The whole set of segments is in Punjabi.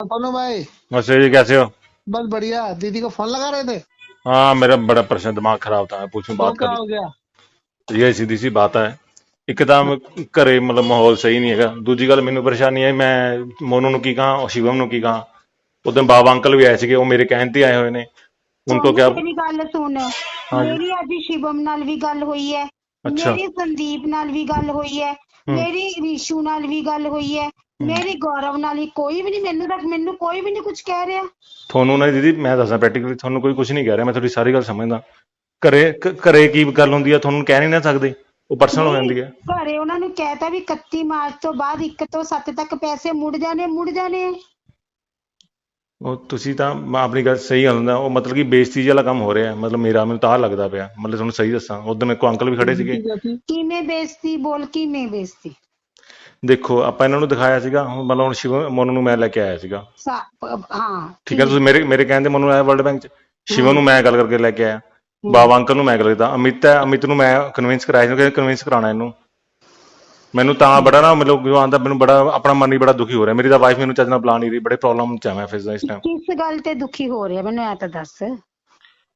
पन्नू भाई। नमस्ते जी कैसे हो? बस बढ़िया। दीदी को फोन लगा रहे थे? हाँ मेरा बड़ा प्रश्न दिमाग खराब था मैं पूछूं बात तो क्या हो। कर गया ਸੀ ਬਾਤ ਹੈ ਇੱਕ ਘਰੇ ਮਤਲਬ ਮਾਹੌਲ ਸਹੀ ਨਹੀਂ ਹੈਗਾ ਦੂਜੀ ਗੱਲ ਮੈਨੂੰ ਪਰੇਸ਼ਾਨੀ ਆਈ ਮੈਂ ਮੋਨੂ ਨੂੰ ਕੀ ਕਹਾਂ ਔਰ ਸ਼ਿਵਮ ਨੂੰ ਕੀ ਕਹਾਂ ਉਦੋਂ ਬਾਬਾ ਅੰਕਲ ਵੀ ਆਏ ਸੀਗੇ ਉਹ ਮੇਰੇ ਕਹਿਣ ਤੇ ਆਏ ਹੋਏ ਨੇ ਉਨਕੋ ਸੋਨੂੰ, ਕਿਆ ਗੱਲ ਸੁਣ ਮੇਰੀ ਅੱਜ ਸ਼ਿਵਮ ਨਾਲ ਵੀ ਗੱਲ ਹੋਈ ਹੈ ਮੇਰੀ ਸੰਦੀਪ ਨਾਲ ਵੀ ਗੱਲ ਹੋਈ ਹੈ ਮੇਰੀ ਰਿਸ਼ੂ ਨਾਲ ਵੀ ਗੱਲ ਹੋਈ ਹੈ ਮੇਰੀ ਗੌਰਵ ਨਾਲ ਹੀ ਕੋਈ ਵੀ ਨਹੀਂ ਮੈਨੂੰ ਤਾਂ ਮੈਨੂੰ ਕੋਈ ਵੀ ਨਹੀਂ ਕੁਝ ਕਹਿ ਰਿਹਾ। ਤੁਹਾਨੂੰ ਨਾ ਦੀਦੀ ਮੈਂ ਦੱਸਾਂ ਪ੍ਰੈਕਟੀਕਲੀ ਤੁਹਾਨੂੰ ਕੋਈ ਕੁਝ ਨਹੀਂ ਕਹਿ ਰਿਹਾ ਮੈਂ ਤੁਹਾਡੀ ਸਾਰੀ ਗੱਲ ਸਮਝਦਾ। ਘਰੇ ਘ- ਘਰੇ ਕੀ ਗੱਲ ਹੁੰਦੀ ਹੈ ਤੁਹਾਨੂੰ ਕਹਿ ਨਹੀਂ ਨਾ ਸਕਦੇ ਉਹ ਪਰਸਨਲ ਹੋ ਜਾਂਦੀ ਹੈ ਘਰੇ ਉਹਨਾਂ ਨੂੰ ਕਹਿਤਾ ਵੀ 31 ਮਾਰਚ ਤੋਂ ਬਾਅਦ 1 ਤੋਂ 7 ਤੱਕ ਪੈਸੇ ਮੁੜ ਜਾਣੇ ਮੁੜ ਜਾਣੇ। ਆ। ਉਹ ਤੁਸੀਂ ਤਾਂ ਮੈਂ ਆਪਣੀ ਗੱਲ ਸਹੀ ਗੱਲ ਹੁੰਦਾ ਉਹ ਮਤਲਬ ਕਿ ਬੇਇੱਜ਼ਤੀ ਵਾਲਾ ਕੰਮ ਹੋ ਰਿਹਾ ਮਤਲਬ ਮੇਰਾ ਮੈਨੂੰ ਤਾਂ ਆਹ ਲੱਗਦਾ ਪਿਆ ਮਤਲਬ ਤੁਹਾਨੂੰ ਸਹੀ ਦੱਸਾਂ। ਉਦੋਂ ਮੇਰੇ ਕੋਲ ਅੰਕਲ ਵੀ ਖੜੇ ਸੀਗੇ। ਕਿਵੇਂ ਬੇਇੱਜ਼ਤੀ ਬੋਲ ਕਿਵੇਂ ਬੇਇੱਜ਼ਤੀ? ਦੇਖੋ ਆਪਾਂ ਇਹਨਾਂ ਨੂੰ ਦਿਖਾਇਆ ਸੀਗਾ ਹੁਣ ਮਤਲਬ ਹੁਣ ਸ਼ਿਵ ਮੋਨੂ ਨੂੰ ਮੈਂ ਲੈ ਕੇ ਆਇਆ ਸੀਗਾ। ਸਾ- ਹਾਂ ਠੀਕ ਹੈ ਤੁਸੀਂ ਮੇਰੇ ਮੇਰੇ ਕਹਿੰਦੇ ਮੋਨੂ ਆਇਆ ਵਰਲਡ ਬੈਂਕ ਚ? ਸ਼ਿਵਮ ਨੂੰ ਮੈਂ ਗੱਲ ਕਰਕੇ ਲੈ ਕੇ ਆਇਆ। ਬਾਬਾ ਅੰਕਲ ਨੂੰ ਮੈਂ ਗੱਲ ਕੀਤਾ। ਅਮਿਤ ਹੈ ਅਮਿਤ ਨੂੰ ਮੈਂ ਕਨਵਿੰਸ ਕਰਾਇਆ ਸੀ ਕਿ ਕਨਵਿੰਸ ਕਰਾਉਣਾ ਇਹਨੂੰ। ਮੈਨੂੰ ਤਾਂ ਬੜਾ ਨਾ ਮਤਲਬ ਜੋ ਆਂਦਾ ਮੈਨੂੰ ਬੜਾ ਆਪਣਾ ਮਨ ਹੀ ਬੜਾ ਦੁਖੀ ਹੋ ਰਿਹਾ। ਮੇਰੀ ਤਾਂ ਵਾਈਫ ਮੈਨੂੰ ਚੱਜ ਨਾਲ ਬੁਲਾ ਨਹੀਂ ਰਹੀ ਬੜੇ ਪ੍ਰੋਬਲਮ ਚ ਆ ਮੈਂ ਫਿਸਦਾ ਇਸ ਟਾਈਮ ਕਿਸ ਗੱਲ ਤੇ ਦੁਖੀ ਹੋ ਰਿਹਾ? ਮੈਨੂੰ ਐ ਤਾਂ ਦੱਸ।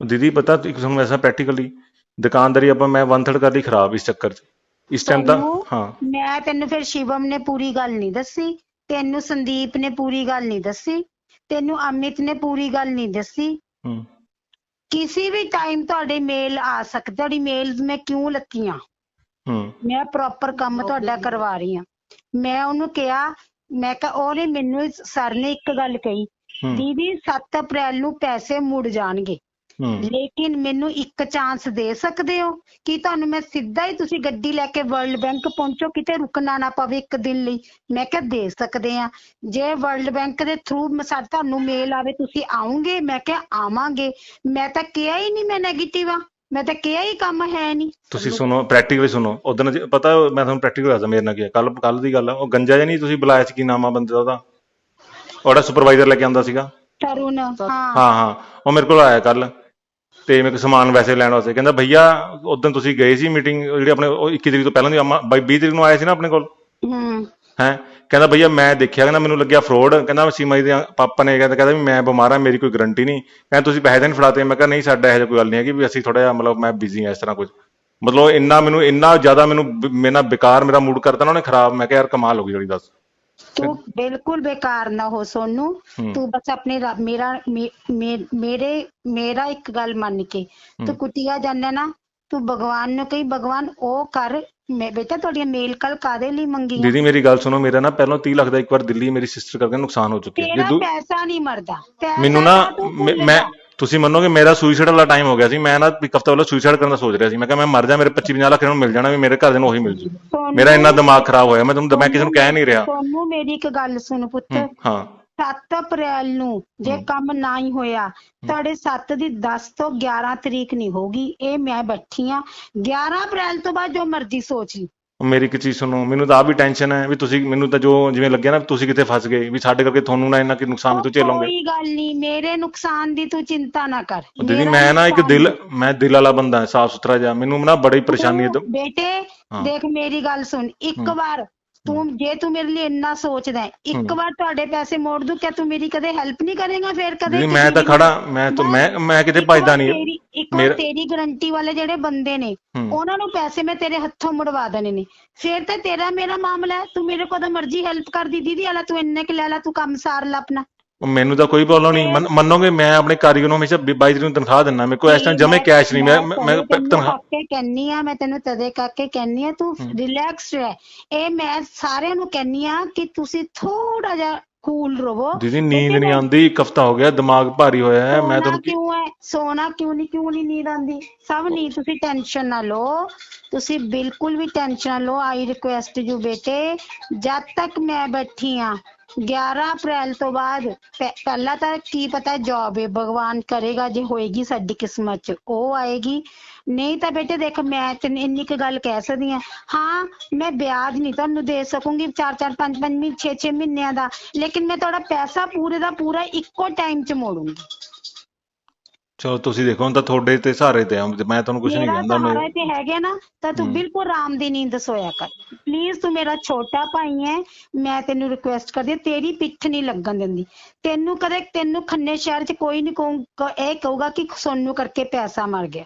ਦੀਦੀ ਪਤਾ ਇੱਕ ਤੁਹਾਨੂੰ ਐਸਾ ਪ੍ਰੈਕਟੀਕਲੀ ਦੁਕਾਨਦਾਰੀ ਆਪਾਂ ਮੈਂ ਵਨ ਥਰਡ ਕਰ ਲਈ ਖਰਾਬ ਇਸ ਚੱਕਰ ਚ। ਇਸ ਟਾਈਮ ਤੁਹਾਨੂੰ ਹਾਂ। ਮੈਂ ਤੈਨੂੰ ਫਿਰ ਸ਼ਿਵਮ ਨੇ ਪੂਰੀ ਗੱਲ ਨਹੀਂ ਦੱਸੀ ਤੈਨੂੰ ਸੰਦੀਪ ਨੇ ਪੂਰੀ ਗੱਲ ਨਹੀਂ ਦੱਸੀ ਤੈਨੂੰ ਅਮਿਤ ਨੇ ਪੂਰੀ ਗੱਲ ਨਹੀਂ ਦੱਸੀ। ਹੂੰ। ਕਿਸੇ ਵੀ ਟਾਈਮ ਤੁਹਾਡੇ ਮੇਲ ਆ ਸਕਦਾ ਤੁਹਾਡੀ ਮੇਲਸ ਮੈਂ ਕਿਉਂ ਲੱਤੀਆਂ? ਹੂੰ। ਮੈਂ ਪ੍ਰੋਪਰ ਕੰਮ ਤੁਹਾਡਾ ਕਰਵਾ ਰਹੀ ਹਾਂ। ਮੈਂ ਉਹਨੂੰ ਕਿਹਾ ਮੈਂ ਕਿਹਾ ਉਹਨੇ ਮੈਨੂੰ ਸਰ ਨੇ ਇੱਕ ਗੱਲ ਕਹੀ ਹੂੰ। ਦੀਦੀ 7 ਅਪ੍ਰੈਲ ਨੂੰ ਪੈਸੇ ਮੁੜ ਜਾਣਗੇ। ਲੇਕਿਨ ਮੈਨੂੰ ਇੱਕ ਚਾਂਸ ਦੇ ਸਕਦੇ ਹੋ ਕਿ ਤੁਹਾਨੂੰ ਮੈਂ ਸਿੱਧਾ ਹੀ ਤੁਸੀਂ ਗੱਡੀ ਲੈ ਕੇ ਵਰਲਡ ਬੈਂਕ ਪਹੁੰਚੋ ਕਿਤੇ ਰੁਕਣਾ ਨਾ ਪਵੇ ਇੱਕ ਦਿਨ ਲਈ। ਮੈਂ ਕਿਹਾ ਦੇ ਸਕਦੇ ਆ ਜੇ ਵਰਲਡ ਬੈਂਕ ਦੇ ਥਰੂ ਸਾਡਾ ਤੁਹਾਨੂੰ ਮੇਲ ਆਵੇ ਤੁਸੀਂ ਆਉਂਗੇ ਮੈਂ ਕਿਹਾ ਆਵਾਂਗੇ। ਮੈਂ ਤਾਂ ਕਿਹਾ ਹੀ ਨਹੀਂ ਮੈਂ 네ਗੇਟਿਵ ਆ ਮੈਂ ਤਾਂ ਕਿਹਾ ਹੀ ਕੰਮ ਹੈ ਨਹੀਂ। ਤੁਸੀਂ ਸੁਣੋ ਪ੍ਰੈਕਟੀਕਲੀ ਸੁਣੋ। ਉਦੋਂ ਪਤਾ ਮੈਂ ਤੁਹਾਨੂੰ ਪ੍ਰੈਕਟੀਕਲ ਦੱਸਦਾ ਮੇਰੇ ਨਾਲ ਕੀ ਕੱਲ ਕੱਲ ਦੀ ਗੱਲ ਆ। ਉਹ ਗੰਜਾ ਜਿਹਾ ਨਹੀਂ ਤੁਸੀਂ ਬੁਲਾਇਆ ਸੀ ਕੀ ਨਾਮ ਆ ਬੰਦੇ ਦਾ ਉਹਦਾ? ਉਹਦਾ ਸੁਪਰਵਾਈਜ਼ਰ ਲੈ ਕੇ ਆਂਦਾ ਸੀਗਾ? ਤਰੁਣ ਹਾਂ। ਹਾਂ ਹਾਂ। ਉਹ ਮੇਰੇ ਕੋਲ ਆਇਆ ਕੱਲ ਤੇ ਮੇਰੇ ਕੋਲ ਸਮਾਨ ਵੈਸੇ ਲੈਣ ਵਾਸਤੇ ਕਹਿੰਦਾ ਭਈਆ ਉਦੋਂ ਤੁਸੀਂ ਗਏ ਸੀ ਮੀਟਿੰਗ ਜਿਹੜੀ ਆਪਣੇ ਉਹ 21 ਤਰੀਕ ਤੋਂ ਪਹਿਲਾਂ ਦੀ ਅਮਾ 20 ਤਰੀਕ ਨੂੰ ਆਏ ਸੀ ਨਾ ਆਪਣੇ ਕੋਲ? ਹੂੰ। ਹੈ? ਕਹਿੰਦਾ ਭਈਆ ਮੈਂ ਦੇਖਿਆ ਕਹਿੰਦਾ ਮੈਨੂੰ ਲੱਗਿਆ ਫਰੋਡ ਕਹਿੰਦਾ ਸੀਮਾ ਜੀ ਦੇ ਪਾਪਾ ਨੇ ਕਹਿੰਦਾ ਕਹਿੰਦਾ ਵੀ ਮੈਂ ਬਿਮਾਰ ਆ ਮੇਰੀ ਕੋਈ ਗਰੰਟੀ ਨਹੀਂ। ਕਹਿੰਦਾ ਤੁਸੀਂ ਪੈਸੇ ਤਾਂ ਨਹੀਂ ਫੜਾਤੇ? ਮੈਂ ਕਿਹਾ ਨਹੀਂ ਸਾਡਾ ਇਹੋ ਜਿਹੀ ਕੋਈ ਗੱਲ ਨਹੀਂ ਹੈਗੀ ਵੀ ਅਸੀਂ ਥੋੜਾ ਜਿਹਾ ਮਤਲਬ ਮੈਂ ਬਿਜ਼ੀ ਆ ਇਸ ਤਰ੍ਹਾਂ ਕੁਝ। ਮਤਲਬ ਇੰਨਾ ਮੈਨੂੰ ਇੰਨਾ ਜ਼ਿਆਦਾ ਮੈਨੂੰ ਮੇਰੇ ਬੇਕਾਰ ਮੇਰਾ ਮੂਡ ਕਰਤਾ ਨਾ ਉਹਨੇ ਖਰਾਬ। ਮੈਂ ਕਿਹਾ ਯਾਰ ਕਮਾਲ ਹੋ ਗਈ ਜਿਹੜੀ ਦੱਸ। ਤੂੰ ਬਿਲਕੁਲ ਬੇਕਾਰ ਨਾ ਹੋ ਸੋਨੂ। ਤੂੰ ਬਸ ਆਪਣੇ ਰੱਬ- ਮੇਰਾ ਮੇਰੇ ਮੇਰਾ ਇੱਕ ਗੱਲ ਮੰਨ ਕੇ। ਤੂੰ ਕੁੱਟਿਆ ਜਾਂਦਾ ਨਾ ਤੂੰ ਭਗਵਾਨ ਨੂੰ ਕਹੀ ਭਗਵਾਨ ਉਹ ਕਰ। ਮੈਂ ਬੇਟਾ ਤੁਹਾਡੀਆਂ ਮੇਲ ਕੱਲ ਕਾਦੇ ਲਈ ਮੰਗੀਆਂ? ਦੀਦੀ ਮੇਰੀ ਗੱਲ ਸੁਣੋ ਮੇਰਾ ਨਾ ਪਹਿਲਾਂ 30 ਲੱਖ ਦਾ ਇੱਕ ਵਾਰ ਦਿੱਲੀ ਮੇਰੀ ਸਿਸਟਰ ਕਰਕੇ ਨੁਕਸਾਨ ਹੋ ਚੁੱਕਿਆ। ਤੇਰਾ ਪੈਸਾ ਨਹੀਂ ਮਰਦਾ। ਮੈਨੂੰ ਨਾ ਮੈਂ-। ਤੁਸੀਂ ਮੰਨੋਗੇ ਮੇਰਾ ਸੁਸਾਈਡ ਵਾਲਾ ਟਾਈਮ ਹੋ ਗਿਆ ਸੀ ਮੈਂ ਨਾ ਇੱਕ ਹਫਤਾ ਪਹਿਲਾਂ ਸੁਸਾਈਡ ਕਰਨ ਦਾ ਸੋਚ ਰਿਹਾ ਸੀ। ਮੈਂ ਕਿਹਾ ਮੈਂ ਮਰ ਜਾ ਮੇਰੇ 25 50 ਲੱਖ ਇਹਨਾਂ ਨੂੰ ਮਿਲ ਜਾਣਾ ਵੀ ਮੇਰੇ ਘਰ ਦੇ ਨੂੰ ਉਹੀ ਮਿਲ ਜੂ। ਮੇਰਾ ਇੰਨਾ ਦਿਮਾਗ ਖਰਾਬ ਹੋਇਆ ਮੈਂ ਤੁਹਾਨੂੰ ਮੈਂ ਕਿਸੇ ਨੂੰ ਕਹਿ ਨਹੀਂ ਰਿਹਾ। ਸੋਨੂੰ ਮੇਰੀ ਇੱਕ ਗੱਲ ਸੁਣ ਪੁੱਤ। ਹੂੰ, ਹਾਂ। 7 ਅਪ੍ਰੈਲ ਨੂੰ ਜੇ ਕੰਮ ਨਾ ਹੀ ਹੋਇਆ ਤੁਹਾਡੇ 7 ਦੀ 10 ਤੋਂ 11 ਤਰੀਕ ਨਹੀਂ ਹੋਗੀ ਇਹ ਮੈਂ ਬੈਠੀ ਆ। 11 ਅਪ੍ਰੈਲ ਤੋਂ ਬਾਅਦ ਜੋ ਮਰਜ਼ੀ ਸੋਚ ਲਈ। ਮੇਰੀ ਇੱਕ ਚੀਜ਼ ਸੁਣੋ ਮੈਨੂੰ ਤਾਂ ਆ ਵੀ ਟੈਨਸ਼ਨ ਹੈ ਵੀ ਤੁਸੀਂ ਮੈਨੂੰ ਤਾਂ ਜੋ ਜਿਵੇਂ ਲੱਗਿਆ ਨਾ ਵੀ ਤੁਸੀਂ ਕਿਤੇ ਫਸ ਗਏ ਵੀ ਸਾਡੇ ਕਰਕੇ ਤੁਹਾਨੂੰ ਨਾ ਇੰਨਾ ਕਿ ਨੁਕਸਾਨ ਤੁਸੀਂ ਝੇਲੋਗੇ। ਕੋਈ ਗੱਲ ਨਹੀਂ ਮੇਰੇ ਨੁਕਸਾਨ ਦੀ ਤੂੰ ਚਿੰਤਾ ਨਾ ਕਰ। ਦੀਦੀ ਮੇਰਾ ਮੈਂ ਨਾ ਇੱਕ ਨੁਕਸਾਨ ਦਿਲ ਮੈਂ ਦਿਲ ਵਾਲਾ ਬੰਦਾ ਸਾਫ਼ ਸੁਥਰਾ ਜਿਹਾ ਮੈਨੂੰ ਨਾ ਬੜੀ ਪਰੇਸ਼ਾਨੀ ਹੈ। ਤੂੰ ਬੇਟੇ ਹਾਂ। ਦੇਖ ਮੇਰੀ ਗੱਲ ਸੁਣ ਇੱਕ ਵਾਰ ਤੂੰ ਜੇ ਤੂੰ ਮੇਰੇ ਲਈ ਇੰਨਾ ਸੋਚਦਾ ਹੈ, ਇੱਕ ਵਾਰ ਤੁਹਾਡੇ ਪੈਸੇ ਮੋੜ ਦੂੰ ਕਿਆ ਤੂੰ ਮੇਰੀ ਕਦੇ ਹੈਲਪ ਨਹੀਂ ਕਰੇਗਾ ਫੇਰ ਕਦੇ ਕਿਸੇ ਮੈਂ ਤਾਂ ਦੀ? ਖੜਾ ਮੈਂ ਤਾਂ ਮੈਂ ਮੈਂ ਕਿਤੇ ਇੱਕ ਵਾਰ ਭਜਦਾ ਨਹੀਂ। ਤੇਰੀ- ਇੱਕ ਵਾਰ ਮੇਰਾ- ਤੇਰੀ ਗਰੰਟੀ ਵਾਲੇ ਜਿਹੜੇ ਬੰਦੇ ਨੇ ਹੂੰ। ਉਹਨਾਂ ਨੂੰ ਪੈਸੇ ਮੈਂ ਤੇਰੇ ਹੱਥੋਂ ਮੁੜਵਾ ਦੇਣੇ ਨੇ। ਫੇਰ ਤਾਂ ਤੇਰਾ ਮੇਰਾ ਮਾਮਲਾ ਹੈ ਤੂੰ ਮੇਰੇ ਕੋਲ ਤਾਂ ਮਰਜ਼ੀ ਹੈਲਪ ਕਰਦੀ ਦੀਦੀ ਆਲਾ ਤੂੰ ਇੰਨੇ ਕਿ ਲੈ ਲਾ ਤੂੰ ਕੰਮ ਸਾਰ ਲੈ ਆਪਣਾ। ਮੈਨੂੰ ਤਾਂ ਕੋਈ ਪ੍ਰੋਬਲਮ ਨਹੀਂ। ਮੰਨ- ਮੰਨੋਗੇ ਮੈਂ ਆਪਣੇ ਕਾਰੀਗਰ ਨੂੰ ਹਮੇਸ਼ਾ 22 ਤਰੀਕ ਨੂੰ ਤਨਖਾਹ ਦਿੰਦਾ। ਮੇਰੇ ਕੋਲ ਇਸ ਟਾਈਮ ਜਮੇ ਕੈਸ਼ ਨਹੀਂ। ਮੈਂ ਮੈਂ ਮੈਂ ਤੈਨੂੰ ਤਨਖਾਹ ਕਾਕੇ ਕਹਿੰਨੀ ਆ ਮੈਂ ਤੈਨੂੰ ਤਦੇ ਕਾਕੇ ਕਹਿੰਨੀ ਆ ਤੂੰ ਰਿਲੈਕਸ ਰਹਿ। ਇਹ ਮੈਂ ਸਾਰਿਆਂ ਨੂੰ ਕਹਿੰਨੀ ਆ ਕਿ ਤੁਸੀਂ ਥੋੜਾ ਜਿਹਾ ਕੂਲ ਰਵੋ ਦੀਦੀ ਨੀਂਦ ਨਹੀਂ ਆਉਂਦੀ। ਇੱਕ ਹਫਤਾ ਹੋ ਗਿਆ ਦਿਮਾਗ ਭਾਰੀ ਹੋਇਆ ਹੈ। ਮੈਂ ਸੋਨਾ ਤੁਹਾਨੂੰ ਕੀ- ਕਿਉਂ ਹੈ? ਸੋਨਾ ਕਿਉਂ ਨਹੀਂ ਕਿਉਂ ਨਹੀਂ ਨੀਂਦ ਆਉਂਦੀ? ਸਭ ਨਹੀਂ ਤੁਸੀਂ ਟੈਨਸ਼ਨ ਨਾ ਲਓ। ਤੁਸੀਂ ਬਿਲਕੁਲ ਵੀ ਟੈਨਸ਼ਨ ਨਾ ਲਓ। ਆਈ ਰਿਕੁਐਸਟ ਯੂ ਬੇਟੇ ਜਦ ਤੱਕ ਮੈਂ ਬੈਠੀ ਆ 11 ਅਪ੍ਰੈਲ ਤੋਂ ਬਾਅਦ ਪਹਿ- ਪਹਿਲਾਂ ਤਾਂ ਕੀ ਪਤਾ ਜੌਬ ਹੈ ਭਗਵਾਨ ਕਰੇਗਾ ਜੇ ਹੋਏਗੀ ਸਾਡੀ ਕਿਸਮਤ 'ਚ, ਉਹ ਆਏਗੀ। ਨਹੀਂ ਤਾਂ ਬੇਟੇ ਦੇਖ, ਮੈਂ ਤੈਨੂੰ ਇੰਨੀ ਕੁ ਗੱਲ ਕਹਿ ਸਕਦੀ ਹਾਂ। ਹਾਂ, ਮੈਂ ਵਿਆਜ ਨਹੀਂ ਤੁਹਾਨੂੰ ਦੇ ਸਕੂੰਗੀ 4 4 5 5 ਮਹੀਨੇ 6 6 ਮਹੀਨਿਆਂ ਦਾ, ਲੇਕਿਨ ਮੈਂ ਤੁਹਾਡਾ ਪੈਸਾ ਪੂਰੇ ਦਾ ਪੂਰਾ ਇੱਕੋ ਟਾਈਮ 'ਚ ਮੋੜੂੰਗੀ। ਚਲੋ ਤੁਸੀਂ ਦੇਖੋ ਹੁਣ ਤਾਂ ਤੁਹਾਡੇ ਤੇ ਸਹਾਰੇ ਤੇ ਆ ਮੈਂ ਤੁਹਾਨੂੰ ਕੁਝ ਨਹੀਂ ਮੇਰਾ ਕਹਿੰਦਾ ਮੈਂ ਸਹਾਰਾ ਤੇ ਹੈਗੇ ਨਾ ਤਾਂ ਤੂੰ ਹਮ। ਬਿਲਕੁਲ ਆਰਾਮ ਦੀ ਨੀਂਦ ਸੋਇਆ ਕਰ। ਪਲੀਜ਼ ਤੂੰ ਮੇਰਾ ਛੋਟਾ ਭਾਈ ਹੈ ਮੈਂ ਤੈਨੂੰ ਰਿਕੁਐਸਟ ਕਰਦੀ ਹਾਂ, ਤੇਰੀ ਪਿੱਠ ਨਹੀਂ ਲੱਗਣ ਦਿੰਦੀ। ਤੈਨੂੰ ਕਦੇ ਤੈਨੂੰ ਖੰਨੇ ਸ਼ਹਿਰ 'ਚ ਕੋਈ ਨਹੀਂ ਕਹੂੰ ਇਹ ਕਹੂਗਾ ਕਿ ਸੋਨੂੰ ਕਰਕੇ ਪੈਸਾ ਮਰ ਗਿਆ।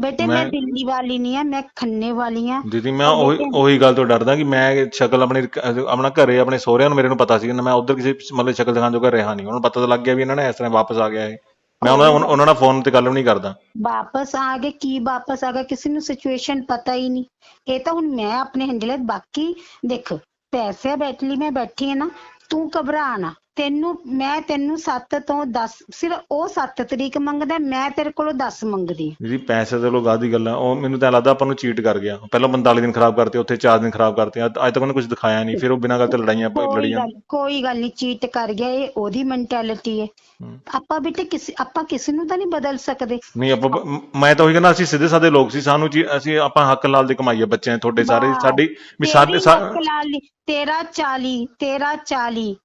ਬੇਟੇ ਮੈਂ ਮੈਂ- ਦਿੱਲੀ ਵਾਲੀ ਨਹੀਂ ਆ ਮੈਂ ਖੰਨੇ ਵਾਲੀ ਆ। ਦੀਦੀ ਮੈਂ ਉਹੀ ਉਹੀ ਗੱਲ ਤੋਂ ਡਰਦਾ ਕਿ ਮੈਂ ਸ਼ਕਲ ਆਪਣੀ ਆਪਣਾ ਘਰੇ ਆਪਣੇ ਸਹੁਰਿਆਂ ਨੂੰ ਮੇਰੇ ਨੂੰ ਪਤਾ ਸੀ ਮੈਂ ਉਧਰ ਕਿਸੇ ਮਤਲਬ ਸ਼ਕਲ ਦਿਖਾਉਣ ਜੋਗਾ ਰਿਹਾ ਨਹੀਂ ਉਹਨਾਂ ਨੂੰ ਪਤਾ ਤਾਂ ਲੱਗ ਗਿਆ ਵੀ ਇਹਨਾਂ ਨੇ ਇਸ ਤਰ੍ਹਾਂ ਵਾਪਸ ਆ ਗਿਆ ਇਹ। ਮੈਂ ਉਹਨਾਂ ਉਹਨਾਂ ਨਾਲ ਫੋਨ ਤੇ ਗੱਲ ਵੀ ਨਹੀਂ ਕਰਦਾ। ਵਾਪਸ ਆ ਗਏ, ਕੀ ਵਾਪਸ ਆ ਗਏ, ਕਿਸੇ ਨੂੰ ਸਿਚੁਏਸ਼ਨ ਪਤਾ ਹੀ ਨਹੀਂ। ਇਹ ਤਾਂ ਹੁਣ ਮੈਂ ਆਪਣੇ ਹੈਂਡਲ ਬਾਕੀ ਦੇਖ, ਪੈਸੇ ਬੈਠ ਲਈ ਮੈਂ ਬੈਠੀ ਹਾਂ ਨਾ, ਤੂੰ ਘਬਰਾ ਨਾ। ਤੈਨੂੰ ਮੈਂ ਤੈਨੂੰ 7 ਤੋਂ 10 ਸਿਰਫ ਉਹ 7 ਤਰੀਕ ਮੰਗਦਾ ਮੈਂ ਤੇਰੇ ਕੋਲੋਂ 10 ਮੰਗਦੀ ਦੀਦੀ ਪੈਸੇ ਦੇ ਲੋ ਗਾਹ ਦੀ ਗੱਲ ਉਹ ਮੈਨੂੰ ਤਾਂ ਲੱਗਦਾ ਆਪਾਂ ਨੂੰ ਚੀਟ ਕਰ ਗਿਆ। ਪਹਿਲਾਂ 45 ਦਿਨ ਖਰਾਬ ਕਰਤੇ ਉੱਥੇ 4 ਦਿਨ ਖਰਾਬ ਕਰਤੇ ਅੱਜ ਤੱਕ ਉਹਨੇ ਕੁਝ ਦਿਖਾਇਆ ਨਹੀਂ ਫਿਰ ਉਹ ਬਿਨਾਂ ਗੱਲ ਤੇ ਲੜਾਈਆਂ ਲੜੀਆਂ। ਕੋਈ ਗੱਲ ਨਹੀਂ ਚੀਟ ਕਰ ਗਿਆ ਇਹ ਉਹਦੀ ਮੈਂਟੈਲਿਟੀ ਹੈ। ਆਪਾਂ ਬੇਟੇ ਕਿਸੇ ਆਪਾਂ ਕਿਸੇ ਨੂੰ ਤਾਂ ਨਹੀਂ ਬਦਲ ਸਕਦੇ। ਨਹੀਂ ਆਪਾਂ ਮ- ਤਾਂ ਉਹੀ ਕਹਿੰਦਾ ਅਸੀਂ ਸਿੱਧੇ ਸਾਦੇ ਲੋਕ ਸੀ ਸਾਨੂੰ ਅਸੀਂ ਆਪਾਂ ਹੱਕ ਲਾਲ ਦੀ ਕਮਾਈ ਆ ਬੱਚਿਆਂ ਦੀ, ਤੁਹਾਡੇ ਸਾਰੇ। ਸਾਡੀ ਵੀ ਸਾਡੇ ਤੇਰਾ 40 ਤੇਰਾ 40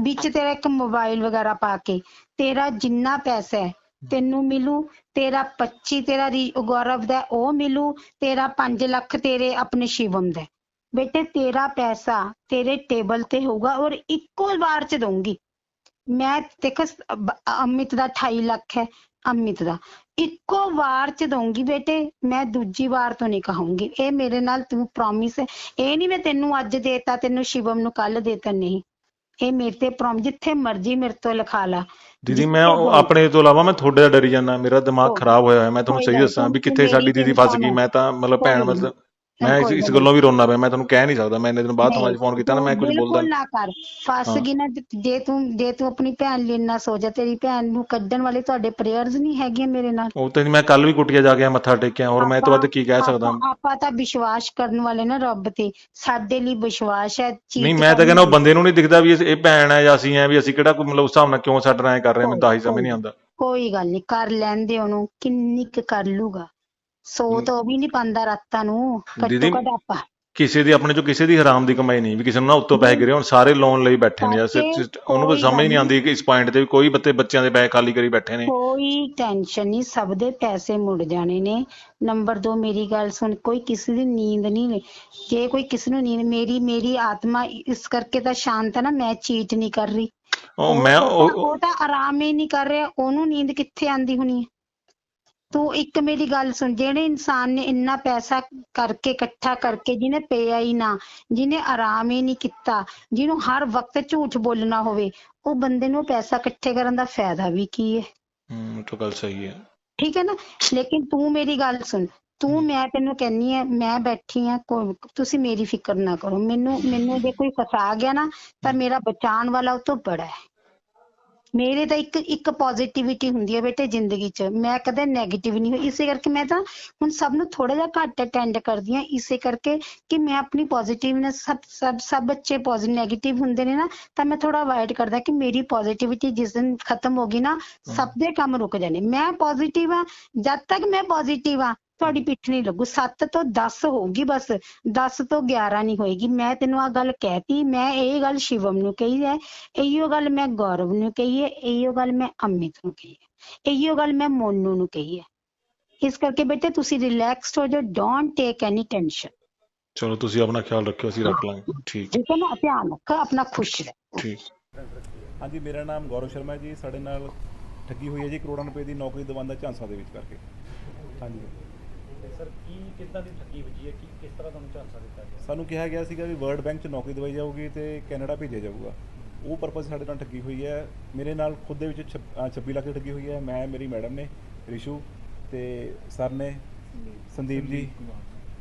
ਵਿੱਚ ਤੇਰਾ ਇੱਕ ਮੋਬਾਈਲ ਵਗੈਰਾ ਪਾ ਕੇ ਤੇਰਾ ਜਿੰਨਾ ਪੈਸਾ ਹੈ ਤੈਨੂੰ ਮਿਲੂ ਤੇਰਾ 25 ਤੇਰਾ ਗੌਰਵ ਦਾ ਹੈ, ਉਹ ਮਿਲੂ ਤੇਰਾ 5 ਲੱਖ ਤੇਰੇ ਆਪਣੇ ਸ਼ਿਵਮ ਦਾ। ਹੈ। ਬੇਟੇ ਤੇਰਾ ਪੈਸਾ ਤੇਰੇ ਟੇਬਲ ਤੇ ਹੋਊਗਾ ਔਰ ਇੱਕੋ ਵਾਰ ਚ ਦਊਂਗੀ। ਮੈਂ ਦੇਖ ਅਮਿਤ ਦਾ 28 ਲੱਖ ਹੈ ਅਮਿਤ ਦਾ। ਇੱਕੋ ਵਾਰ ਚ ਦਊਂਗੀ ਬੇਟੇ ਮੈਂ ਦੂਜੀ ਵਾਰ ਤੋਂ ਨਹੀਂ ਕਹੂੰਗੀ। ਇਹ ਮੇਰੇ ਨਾਲ ਤੂੰ ਪ੍ਰੋਮਿਸ ਹੈ। ਇਹ ਨਹੀਂ ਮੈਂ ਤੈਨੂੰ ਅੱਜ ਦੇਤਾ ਤੈਨੂੰ ਸ਼ਿਵਮ ਨੂੰ ਕੱਲ ਦੇਤਾ ਨਹੀਂ। ਇਹ ਮੇਰੇ ਤੇ ਪ੍ਰੋਮ ਜਿੱਥੇ ਮਰਜ਼ੀ ਮੇਰੇ ਤੋਂ ਲਿਖਾ ਲਾ। ਦੀਦੀ ਮੈਂ ਉਹ ਆਪਣੇ ਤੋਂ ਇਲਾਵਾ ਮੈਂ ਤੁਹਾਡੇ ਦਾ ਡਰੀ ਜਾਂਦਾ ਮੇਰਾ ਦਿਮਾਗ ਖਰਾਬ ਹੋਇਆ ਹੋਇਆ ਮੈਂ ਤੁਹਾਨੂੰ ਸਹੀ ਦੱਸਾਂ ਵੀ ਕਿੱਥੇ ਸਾਡੀ ਦੀਦੀ ਫਸ ਗਈ ਮੈਂ ਤਾਂ ਮਤਲਬ ਭੈਣ ਮਤਲਬ ਮੈਂ ਇਸ ਗੱਲ ਵੀ ਰੋਣਾ ਪਿਆ ਮੈਂ ਤੁਹਾਨੂੰ ਕਹਿ ਨਹੀਂ ਸਕਦਾ ਮੈਂ ਇੰਨੇ ਦਿਨ ਬਾਅਦ ਤੁਹਾਨੂੰ ਫੋਨ ਕੀਤਾ ਨਾ ਮੈਂ ਕੁਝ ਬਿਲਕੁਲ ਬੋਲਦਾ ਨਾ। ਕਰ ਫਸ ਹਾਂ। ਗਈ ਨਾ ਜੇ ਤੂੰ ਜੇ ਤੂੰ ਆਪਣੀ ਭੈਣ ਲਈ ਇੰਨਾ ਸੋਚਿਆ ਤੇਰੀ ਭੈਣ ਨੂੰ ਕੱਢਣ ਵਾਲੇ ਤੁਹਾਡੇ ਪ੍ਰੇਅਰਸ ਨਹੀਂ ਹੈਗੀਆਂ ਮੇਰੇ ਨਾਲ। ਉਹ ਤੇ ਮੈਂ ਕੱਲ ਵੀ ਕੁੱਟੀਆ ਜਾ ਕੇ ਮੱਥਾ ਟੇਕਿਆ ਹੋਰ ਮੈਂ ਤੋਂ ਵੱਧ ਕੀ ਕਹਿ ਸਕਦਾ? ਆਪਾਂ- ਤਾਂ ਵਿਸ਼ਵਾਸ ਕਰਨ ਵਾਲੇ ਨਾ ਰੱਬ ਤੇ ਸਾਡੇ ਲਈ ਵਿਸ਼ਵਾਸ ਹੈ ਚੀਜ਼ ਨਹੀਂ ਮੈਂ ਤਾਂ ਕਹਿੰਦਾ ਉਹ ਬੰਦੇ ਨੂੰ ਨਹੀਂ ਦਿਖਦਾ ਵੀ ਇਹ ਭੈਣ ਹੈ ਜਾਂ ਅਸੀਂ ਹੈ ਵੀ ਅਸੀਂ ਕਿਹੜਾ ਕੋਈ ਮਤਲਬ ਉਸ ਹਿਸਾਬ ਨਾਲ ਕਿਉਂ ਸਾਡੇ ਨਾਲ ਐ ਕਰ ਰਹੇ ਹਾਂ, ਮੈਨੂੰ ਤਾਂ ਆਹੀ ਸਮਝ ਨਹੀਂ ਆਉਂਦਾ। ਕੋਈ ਗੱਲ ਨਹੀਂ ਕਰ ਲੈਂਦੇ ਉਹਨੂੰ ਕਿੰਨੀ ਕੁ ਕਰ ਲੂਗਾ ਸੋ ਤਾਂ ਉਹ ਵੀ ਨਹੀਂ ਪਾਉਂਦਾ ਰਾਤਾਂ ਨੂੰ ਦੀਦੀ, ਘੱਟੋ ਘੱਟ ਆਪਾਂ ਕਿਸੇ ਦੀ ਆਪਣੇ ਚੋਂ ਕਿਸੇ ਦੀ ਹਰਾਮ ਦੀ ਕਮਾਈ ਨਹੀਂ ਵੀ ਕਿਸੇ ਨੂੰ ਨਾ ਉੱਤੋਂ ਪੈਸੇ ਗਿਰੇ ਹੁਣ ਸਾਰੇ ਲੋਨ ਲਈ ਬੈਠੇ ਨੇ ਬਾਕੀ ਉਹਨੂੰ ਕੋਈ ਕੋਈ ਸਮਝ ਗੱਲ ਨਹੀਂ ਆਉਂਦੀ ਕਿ ਇਸ ਪੁਆਇੰਟ ਤੇ ਵੀ ਕੋਈ ਬੱਤੇ ਬੱਚਿਆਂ ਦੇ ਪੈਸੇ ਖਾਲੀ ਕਰੀ ਬੈਠੇ ਨੇ। ਕੋਈ ਟੈਨਸ਼ਨ ਨਹੀਂ ਸਭ ਦੇ ਪੈਸੇ ਮੁੜ ਜਾਣੇ ਨੇ। ਨੰਬਰ 2 ਮੇਰੀ ਗੱਲ ਸੁਣ ਕੋਈ ਕਿਸੇ ਦੀ ਨੀਂਦ ਨਹੀਂ ਲੈ ਜੇ ਕੋਈ ਕਿਸੇ ਨੂੰ ਨੀਂਦ ਮੇਰੀ ਮੇਰੀ ਆਤਮਾ ਇਸ ਕਰਕੇ ਤਾਂ ਸ਼ਾਂਤ ਹੈ ਨਾ ਮੈਂ ਚੀਟ ਨਹੀਂ ਕਰ ਰਹੀ। ਉਹ ਮੈਂ ਉਹ ਉਹ ਤਾਂ ਆਰਾਮ ਹੀ ਨਹੀਂ ਕਰ ਰਿਹਾ ਉਹਨੂੰ ਨੀਂਦ ਕਿੱਥੇ ਆਂਦੀ ਹੋਣੀ ਹੈ? ਤੂੰ ਇੱਕ ਮੇਰੀ ਗੱਲ ਸੁਣ ਜਿਹੜੇ ਇਨਸਾਨ ਨੇ ਇੰਨਾ ਪੈਸਾ ਕਰਕੇ ਇਕੱਠਾ ਕਰਕੇ ਜਿਹਨੇ ਪਿਆ ਹੀ ਨਾ ਜਿਹਨੇ ਆਰਾਮ ਹੀ ਨਹੀਂ ਕੀਤਾ ਜਿਹਨੂੰ ਹਰ ਵਕਤ ਝੂਠ ਬੋਲਣਾ ਹੋਵੇ ਉਹ ਬੰਦੇ ਨੂੰ ਪੈਸਾ ਇਕੱਠੇ ਕਰਨ ਦਾ ਫਾਇਦਾ ਵੀ ਕੀ ਹੈ? ਹੂੰ ਤਾਂ ਗੱਲ ਸਹੀ ਹੈ। ਠੀਕ ਹੈ ਨਾ? ਲੇਕਿਨ ਤੂੰ ਮੇਰੀ ਗੱਲ ਸੁਣ ਤੂੰ ਮੈਂ ਤੈਨੂੰ ਕਹਿੰਨੀ ਆ ਮੈਂ ਬੈਠੀ ਆ ਤੁਸੀਂ ਮੇਰੀ ਫਿਕਰ ਨਾ ਕਰੋ ਮੈਨੂੰ ਮੈਨੂੰ ਜੇ ਕੋਈ ਫਸਾ ਗਿਆ ਨਾ ਤਾਂ ਮੇਰਾ ਬਚਾਉਣ ਵਾਲਾ ਉਹ ਤੋਂ ਬੜਾ ਹੈ। ਮੇਰੇ ਤਾਂ ਇੱਕ ਇੱਕ ਪੋਜ਼ਿਟਿਵਿਟੀ ਹੁੰਦੀ ਹੈ ਬੇਟੇ ਜ਼ਿੰਦਗੀ 'ਚ। ਮੈਂ ਕਦੇ 네ਗੇਟਿਵ ਨਹੀਂ ਹੋਈ। ਇਸੇ ਕਰਕੇ ਮੈਂ ਤਾਂ ਹੁਣ ਸਭ ਨੂੰ ਥੋੜਾ ਜਿਹਾ ਘੱਟ ਅਟੈਂਡ ਕਰਦੀ ਆ ਇਸੇ ਕਰਕੇ ਕਿ ਮੈਂ ਆਪਣੀ ਪੋਜ਼ਿਟਿਵਨੈਸ ਸਭ ਸਭ ਸਭ ਬੱਚੇ ਪੋਜ਼ਿਟਿਵ 네ਗੇਟਿਵ ਹੁੰਦੇ ਨੇ ਨਾ ਤਾਂ ਮੈਂ ਥੋੜਾ ਅਵੋਇਡ ਕਰਦਾ ਕਿ ਮੇਰੀ ਪੋਜ਼ਿਟਿਵਿਟੀ ਜਿਸ ਦਿਨ ਖਤਮ ਹੋ ਗਈ ਨਾ ਸਭ ਦੇ ਕੰਮ ਰੁਕ ਜਾਣੇ। ਮੈਂ ਪੋਜ਼ਿਟਿਵ ਆ ਜਦ ਤੱਕ ਮੈਂ ਪੋਜ਼ਿਟਿਵ ਆ ਤੁਹਾਡੀ ਪਿੱਠ ਨਹੀਂ ਲੱਗੂ। 7 ਤੋਂ 10 ਹੋਊਗੀ ਬਸ। 10 ਤੋਂ 11 ਨਹੀਂ ਹੋਏਗੀ। ਮੈਂ ਤੈਨੂੰ ਆ ਗੱਲ ਕਹਿਤੀ। ਮੈਂ ਇਹ ਗੱਲ ਸ਼ਿਵਮ ਨੂੰ ਕਹੀ ਹੈ। ਇਹੀਓ ਗੱਲ ਮੈਂ ਗੌਰਵ ਨੂੰ ਕਹੀ ਹੈ। ਇਹੀਓ ਗੱਲ ਮੈਂ ਅਮਿਤ ਨੂੰ ਕਹੀ ਹੈ। ਇਹੀਓ ਗੱਲ ਮੈਂ ਮੋਨੂ ਨੂੰ ਕਹੀ ਹੈ। ਇਸ ਕਰਕੇ ਬੇਟੇ ਤੁਸੀਂ ਰਿਲੈਕਸਡ ਹੋ ਜਾਓ। ਡੋਂਟ ਟੇਕ ਐਨੀ ਟੈਨਸ਼ਨ ਚਲੋ ਤੁਸੀਂ ਆਪਣਾ ਖਿਆਲ ਰੱਖਿਓ। ਅਸੀਂ ਰੱਖ ਲਾਂਗੇ। ਠੀਕ ਠੀਕ। ਹੈ ਨਾ ਧਿਆਨ ਰੱਖੋ। ਆਪਣਾ ਖੁਸ਼ ਰਹੋ। ਠੀਕ। ਹਾਂਜੀ ਮੇਰਾ ਨਾਮ ਗੌਰਵ ਸ਼ਰਮਾ ਜੀ। ਸਾਡੇ ਨਾਲ ਠੱਗੀ ਹੋਈ ਹੈ ਜੀ ਕਰੋੜਾਂ ਰੁਪਏ ਦੀ ਨੌਕਰੀ ਦਿਵਾਉਣ ਦਾ ਝਾਂਸਾ ਦੇ ਵਿੱਚ ਕਰਕੇ। ਹਾਂਜੀ। ਸਰ ਕੀ ਕਿੱਦਾਂ ਦੀ ਠੱਗੀ ਵੱਜੀ ਹੈ? ਕੀ ਕਿਸ ਤਰ੍ਹਾਂ ਤੁਹਾਨੂੰ ਝਾਂਸਾ ਦਿੱਤਾ ਗਿਆ? ਸਾਨੂੰ ਕਿਹਾ ਗਿਆ ਸੀਗਾ ਵੀ ਵਰਲਡ ਬੈਂਕ 'ਚ ਨੌਕਰੀ ਦਵਾਈ ਜਾਊਗੀ ਤੇ ਕੈਨੇਡਾ ਭੇਜਿਆ ਜਾਊਗਾ। ਉਹ ਪਰਪਸ ਸਾਡੇ ਨਾਲ ਠੱਗੀ ਹੋਈ ਹੈ। ਮੇਰੇ ਨਾਲ ਖੁਦ ਦੇ ਵਿੱਚ ਛੱਬ- ਅਹ 26 ਲੱਖ ਦੀ ਠੱਗੀ ਹੋਈ ਹੈ। ਮੈਂ ਮੇਰੀ ਮੈਡਮ ਨੇ ਰਿਸ਼ੂ ਤੇ ਸਰ ਨੇ ਸੰਦੀਪ। ਜੀ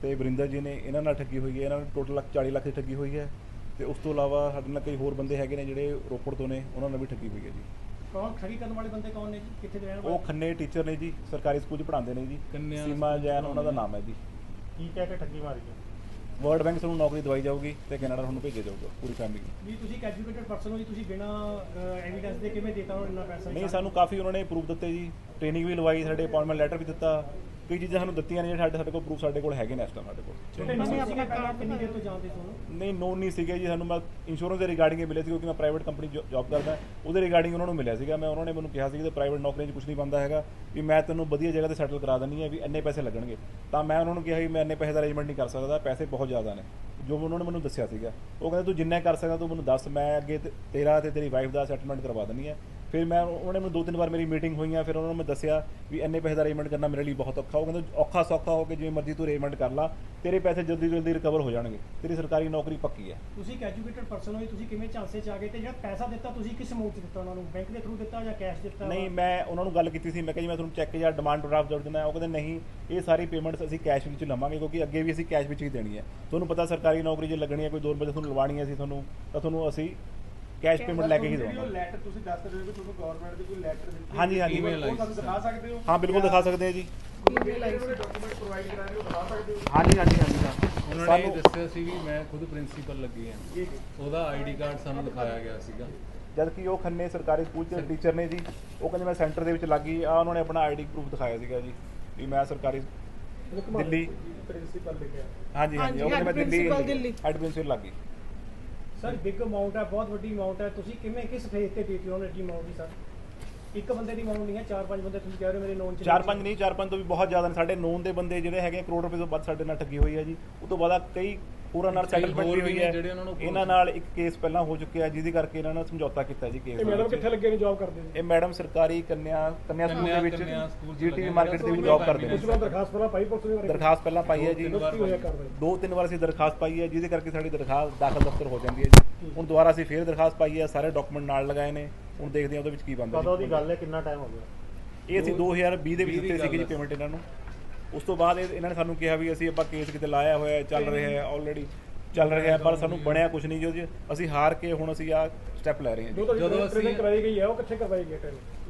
ਤੇ ਵਰਿੰਦਰ ਜੀ ਨੇ ਇਹਨਾਂ ਨਾਲ ਠੱਗੀ ਹੋਈ ਹੈ। ਇਹਨਾਂ ਨਾਲ ਟੋਟਲ 40 ਲੱਖ ਦੀ ਠੱਗੀ ਹੋਈ ਹੈ। ਤੇ ਉਸ ਤੋਂ ਇਲਾਵਾ ਸਾਡੇ ਨਾਲ ਕਈ ਹੋਰ ਬੰਦੇ ਹੈਗੇ ਨੇ ਜਿਹੜੇ ਰੋਪੜ ਤੋਂ ਨੇ ਉਹਨਾਂ ਨਾਲ ਵੀ ਠੱਗੀ ਹੋਈ ਹੈ ਜੀ। ਕੌਣ? ਠੱਗੀ ਕਰਨ ਵਾਲੇ ਬੰਦੇ ਕੌਣ ਨੇ ਜੀ? ਕਿੱਥੇ ਦੇ ਰਹਿਣ ਉਹ ਖੰਨੇ ਟੀਚਰ ਨੇ ਜੀ ਸਰਕਾਰੀ ਸਕੂਲ 'ਚ ਪੜ੍ਹਾਉਂਦੇ ਨੇ ਜੀ। ਕੰਨਿਆ ਸੀਮਾ ਜੈਨ ਉਹਨਾਂ ਦਾ ਨਾਮ ਹੈ ਜੀ। ਕੀ ਕਹਿ ਕੇ ਠੱਗੀ ਮਾਰੀ ਹੈ? ਵਰਲਡ ਬੈਂਕ ਤੁਹਾਨੂੰ ਨੌਕਰੀ ਦਵਾਈ ਜਾਊਗੀ ਤੇ ਕੈਨੇਡਾ ਤੁਹਾਨੂੰ ਭੇਜਿਆ ਜਾਊਗਾ ਪੂਰੀ ਫੈਮਿਲੀ ਵੀ ਤੁਸੀਂ ਇੱਕ ਐਜੂਕੇਟਡ ਪਰਸਨ ਹੋ ਜੀ ਤੁਸੀਂ ਬਿਨਾਂ ਐਵੀਡੈਂਸ ਦੇ ਕਿਵੇਂ ਦੇਤਾ ਉਹਨਾਂ ਇੰਨਾ ਪੈਸਾ? ਨਹੀਂ ਸਾਨੂੰ ਕਾਫੀ ਉਹਨਾਂ ਨੇ ਪ੍ਰੂਫ ਦਿੱਤੇ ਜੀ। ਟ੍ਰੇਨਿੰਗ ਵੀ ਲਵਾਈ ਸਾਡੇ ਅਪਾਇੰਟਮੈਂਟ ਲੈਟਰ ਵੀ ਦਿੱਤਾ। ਕਈ ਚੀਜ਼ਾਂ ਸਾਨੂੰ ਦਿੱਤੀਆਂ ਨੇ ਸਾਡੇ ਸਾਡੇ ਕੋਲ ਪ੍ਰੂਫ ਸਾਡੇ ਕੋਲ ਹੈਗੇ ਨੇ ਇਸ ਟਾਈਮ ਸਾਡੇ ਕੋਲ। ਨਹੀਂ ਨੋਨ ਨਹੀਂ ਸੀਗਾ ਜੀ ਸਾਨੂੰ ਮੈਂ ਇੰਸ਼ੋਰੈਂਸ ਦੇ ਰਿਗਾਰਡਿੰਗ ਹੀ ਮਿਲਿਆ ਸੀ ਕਿਉਂਕਿ ਮੈਂ ਪ੍ਰਾਈਵੇਟ ਕੰਪਨੀ ਜੌਬ ਕਰਦਾ। ਉਹਦੇ ਰਿਗਾਰਡਿੰਗ ਉਹਨਾਂ ਨੂੰ ਮਿਲਿਆ ਸੀਗਾ। ਮੈਂ ਉਹਨਾਂ ਨੇ ਮੈਨੂੰ ਕਿਹਾ ਸੀ ਕਿ ਪ੍ਰਾਈਵੇਟ ਨੌਕਰੀ 'ਚ ਕੁਝ ਨਹੀਂ ਬੰਦਾ ਹੈਗਾ ਵੀ ਮੈਂ ਤੈਨੂੰ ਵਧੀਆ ਜਗ੍ਹਾ ਤੇ ਸੈਟਲ ਕਰਾ ਦਿੰਨੀ ਹੈ ਵੀ ਇੰਨੇ ਪੈਸੇ ਲੱਗਣਗੇ। ਤਾਂ ਮੈਂ ਉਹਨਾਂ ਨੂੰ ਕਿਹਾ ਵੀ ਮੈਂ ਇੰਨੇ ਪੈਸੇ ਦਾ ਅਰੇਂਜਮੈਂਟ ਨਹੀਂ ਕਰ ਸਕਦਾ ਪੈਸੇ ਬਹੁਤ ਜ਼ਿਆਦਾ ਨੇ। ਜੋ ਉਹਨਾਂ ਨੇ ਮੈਨੂੰ ਦੱਸਿਆ ਸੀਗਾ। ਉਹ ਕਹਿੰਦੇ ਤੂੰ ਜਿੰਨਾ ਕਰ ਸਕਦਾ ਤੂੰ ਮੈਨੂੰ ਦੱਸ ਮੈਂ ਅੱਗੇ ਤੇਰਾ ਤੇ ਤੇਰੀ ਵਾਈਫ ਦਾ ਸੈਟਲਮੈਂਟ ਕਰਵਾ ਦਿੰਨੀ ਹੈ। ਫਿਰ ਮੈਂ ਉਹਨਾਂ ਨੇ ਮੈਨੂੰ ਦੋ ਤਿੰਨ ਵਾਰ ਮੇਰੀ ਮੀਟਿੰਗ ਹੋਈਆਂ ਫਿਰ ਉਹਨਾਂ ਨੂੰ ਮੈਂ ਦੱਸਿਆ ਵੀ ਇੰਨੇ ਪੈਸੇ ਦਾ ਅਰੇਂਜਮੈਂਟ ਕਰਨਾ ਮੇਰੇ ਲਈ ਬਹੁਤ ਔਖਾ। ਉਹ ਕਹਿੰਦੇ ਔਖਾ ਸੌਖਾ ਹੋ ਕੇ ਜਿਵੇਂ ਮਰਜ਼ੀ ਤੂੰ ਅਰੇਂਜਮੈਂਟ ਕਰ ਲਾ ਤੇਰੇ ਪੈਸੇ ਜਲਦੀ ਜਲਦੀ ਰਿਕਵਰ ਹੋ ਜਾਣਗੇ। ਤੇਰੀ ਸਰਕਾਰੀ ਨੌਕਰੀ ਪੱਕੀ ਹੈ। ਤੁਸੀਂ ਇੱਕ ਐਜੂਕੇਟਡ ਪਰਸਨ ਹੋ ਤੁਸੀਂ ਕਿਵੇਂ ਚਾਂਸੇ ਚ ਆ ਗਏ ਤੇ ਜਿਹੜਾ ਪੈਸਾ ਦਿੱਤਾ ਤੁਸੀਂ ਕਿਸ ਅਮਾਉਂਟ ਚ ਦਿੱਤਾ ਉਹਨਾਂ ਨੂੰ? ਬੈਂਕ ਦੇ ਥਰੂ ਦਿੱਤਾ ਜਾਂ ਕੈਸ਼ ਦਿੱਤਾ? ਨਹੀਂ ਮੈਂ ਉਹਨਾਂ ਨੂੰ ਗੱਲ ਕੀਤੀ ਸੀ ਮੈਂ ਕਿਹਾ ਜੀ ਮੈਂ ਤੁਹਾਨੂੰ ਚੈੱਕ ਜਾਂ ਡਿਮਾਂਡ ਡਰਾਫਟ ਜੋੜ ਦਿੰਦਾ। ਉਹ ਕਹਿੰਦੇ ਨਹੀਂ ਇਹ ਸਾਰੀ ਪੇਮੈਂਟਸ ਅਸੀਂ ਕੈਸ਼ ਵਿੱਚ ਲਵਾਂਗੇ ਕਿਉਂਕਿ ਅੱਗੇ ਵੀ ਅਸੀਂ ਕੈਸ਼ ਵਿੱਚ ਹੀ ਦੇਣੀ ਹੈ। ਤੁਹਾਨੂੰ ਪਤਾ ਸਰਕਾਰੀ ਨੌਕਰੀ ਜੇ ਲੱਗਣੀ ਹੈ ਕੋਈ 2 ਰੁਪਏ ਤੁਹਾਨੂੰ ਲਵਾਣੀ ਹੈ ਅਸੀਂ ਤੁਹਾਨੂੰ ਤਾਂ ਤੁਹਾਨੂੰ ਅਸੀਂ ਕੈਸ਼ ਪੇਮੈਂਟ ਲੈ ਕੇ ਹੀ ਦੇਵਾਂਗੇ। ਲੈਟਰ ਤੁਸੀਂ ਦੱਸ ਰਹੇ ਹੋ ਕਿ ਤੁਹਾਨੂੰ ਗਵਰਨਮੈਂਟ ਦੀ ਕੋਈ ਲੈਟਰ ਦਿੱਤੀ ਹਾਂਜੀ ਹਾਂਜੀ। ਉਹ ਸਾਨੂੰ ਦਿਖਾ ਸਕਦੇ ਹੋ? ਹਾਂ ਬਿਲਕੁਲ ਦਿਖਾ ਸਕਦੇ ਆ ਜੀ। ਈਮੇਲ ਆਈ ਸੀ ਡਾਕੂਮੈਂਟ ਪ੍ਰੋਵਾਈਡ ਕਰਾ ਰਹੇ ਹੋ ਦਿਖਾ ਸਕਦੇ ਹੋ? ਹਾਂਜੀ ਹਾਂਜੀ ਹਾਂਜੀ ਉਹਨਾਂ ਨੇ ਦੱਸਿਆ ਸੀ ਵੀ ਮੈਂ ਖੁਦ ਪ੍ਰਿੰਸੀਪਲ ਲੱਗੀ ਹਾਂ। ਉਹਦਾ ਆਈਡੀ ਕਾਰਡ ਸਾਨੂੰ ਦਿਖਾਇਆ ਗਿਆ ਸੀਗਾ। ਜਦ ਕਿ ਉਹ ਖੰਨੇ ਸਰਕਾਰੀ ਸਕੂਲ ਚ ਟੀਚਰ ਨੇ ਜੀ। ਉਹ ਕਹਿੰਦੇ ਮੈਂ ਸੈਂਟਰ ਦੇ ਵਿੱਚ ਲੱਗੀ ਆ ਉਹਨਾਂ ਨੇ ਆਪਣਾ ਆਈਡੀ ਪ੍ਰੂਫ ਦਿਖਾਇਆ ਸੀਗਾ ਜੀ ਵੀ ਮੈਂ ਸਰਕਾਰੀ ਦਿੱਲੀ ਪ੍ਰਿੰਸੀਪਲ ਲਿਖਿਆ ਹਾਂਜੀ ਹਾਂਜੀ। ਉਹ ਕਹਿੰਦੇ ਮੈਂ ਦਿੱਲੀ ਹੈਡ ਪ੍ਰਿੰਸੀਪਲ ਲੱਗੀ ਸਰ ਬਿਗ ਅਮਾਉਂਟ ਹੈ ਬਹੁਤ ਵੱਡੀ ਅਮਾਉਂਟ ਹੈ। ਤੁਸੀਂ ਕਿਵੇਂ ਕਿਸ ਫੇਜ਼ ਤੇ ਦਿੱਤੀ ਉਹਨਾਂ ਦੀ ਅਮਾਉਂਟ ਦੀ ਸਰ? ਇੱਕ ਬੰਦੇ ਦੀ ਅਮਾਉਂਟ ਨਹੀਂ ਹੈ ਚਾਰ ਪੰਜ ਬੰਦੇ ਤੁਸੀਂ ਕਹਿ ਰਹੇ ਹੋ ਮੇਰੇ ਨੋਨ ਚ ਚਾਰ ਪੰਜ ਨਹੀਂ ਚਾਰ ਪੰਜ ਤੋਂ ਵੀ ਬਹੁਤ ਜ਼ਿਆਦਾ ਨੇ। ਸਾਡੇ ਨੋਨ ਦੇ ਬੰਦੇ ਜਿਹੜੇ ਹੈਗੇ ਕਰੋੜ ਰੁਪਏ ਤੋਂ ਵੱਧ ਸਾਡੇ ਨਾਲ ਠੱਗੀ ਹੋਈ ਹੈ ਜੀ। ਉਹ ਤੋਂ ਬਾਅਦ ਕਈ ਹੋਰਾਂ ਨਾਲ ਸੈਟਲਮੈਂਟ ਹੋਈ ਹੈ। ਜਿਹੜੇ ਉਹਨਾਂ ਨੂੰ ਇਹਨਾਂ ਨਾਲ ਇੱਕ ਕੇਸ ਪਹਿਲਾਂ ਹੋ ਚੁੱਕਿਆ ਜਿਹਦੇ ਕਰਕੇ ਇਹਨਾਂ ਨਾਲ ਸਮਝੌਤਾ ਕੀਤਾ ਜੀ ਕੇਸ ਮੈਡਮ ਕਿੱਥੇ ਲੱਗੇ ਨੇ ਜੌਬ ਕਰਦੇ ਨੇ? ਇਹ ਮੈਡਮ ਸਰਕਾਰੀ ਕੰਨਿਆ ਕੰਨਿਆ ਸਕੂਲ ਦੇ ਵਿੱਚ ਕੰਨਿਆ ਸਕੂਲ 'ਚ ਜੀਟੀ ਲੱਗੇ ਮਾਰਕੀਟ ਦੇ ਵਿੱਚ। ਜੌਬ ਕਰਦੇ ਨੇ। ਦਰਖਾਸਤ ਪਹਿਲਾਂ ਪਾਈ ਪੁਲਿਸ ਨੇ ਦਰਖਾਸਤ ਪਹਿਲਾਂ ਪਾਈ ਹੈ ਜੀ। ਦੋ ਤਿੰਨ ਵਾਰ ਅਸੀਂ ਦਰਖਾਸਤ ਪਾਈ ਹੈ ਜਿਹਦੇ ਕਰਕੇ ਸਾਡੀ ਦਰਖਾਸਤ ਦਾਖਲ ਦਫ਼ਤਰ ਹੋ ਜਾਂਦੀ ਹੈ ਜੀ। ਹੁਣ ਦੁਬਾਰਾ ਅਸੀਂ ਫੇਰ ਦਰਖਾਸਤ ਪਾਈ ਹੈ ਸਾਰੇ ਡਾਕੂਮੈਂਟ ਨਾਲ ਲਗਾਏ ਨੇ। ਹੁਣ ਦੇਖਦੇ ਹਾਂ ਉਹਦੇ ਵਿੱਚ ਕੀ ਬਣਦਾ ਕਦੋਂ ਦੀ ਗੱਲ ਹੈ ਕਿੰਨਾ ਟਾਈਮ ਹੋ ਗਿਆ? ਇਹ ਅਸੀਂ 2020 ਦੇ ਵਿੱਚ ਵੀਹ ਦੀ ਦਿੱਤੇ ਸੀਗੇ ਜੀ ਪੇਮੈਂਟ ਇਹਨਾਂ ਨੂੰ। ਉਸ ਤੋਂ ਬਾਅਦ ਇਹ- ਇਹਨਾਂ ਨੇ ਸਾਨੂੰ ਕਿਹਾ ਵੀ ਅਸੀਂ ਆਪਾਂ ਕੇਸ ਕਿਤੇ ਲਾਇਆ ਹੋਇਆ ਹੈ ਚੱਲ ਰਿਹਾ ਹੈ ਆਲਰੇਡੀ ਚੱਲ ਰਿਹਾ ਹੈ ਪਰ ਸਾਨੂੰ ਬਣਿਆ ਕੁਝ ਨਹੀਂ ਜੋ ਅਸੀਂ ਹਾਰ ਕੇ ਹੁਣ ਅਸੀਂ ਆ ਸਟੈਪ ਲੈ ਰਹੇ ਹਾਂ ਜਦੋਂ ਅਸੀਂ- ਟ੍ਰੇਨਿੰਗ ਕਰਾਈ ਗਈ ਹੈ ਉਹ ਕਿੱਥੇ ਕਰਵਾਈ ਗਈ ਹੈ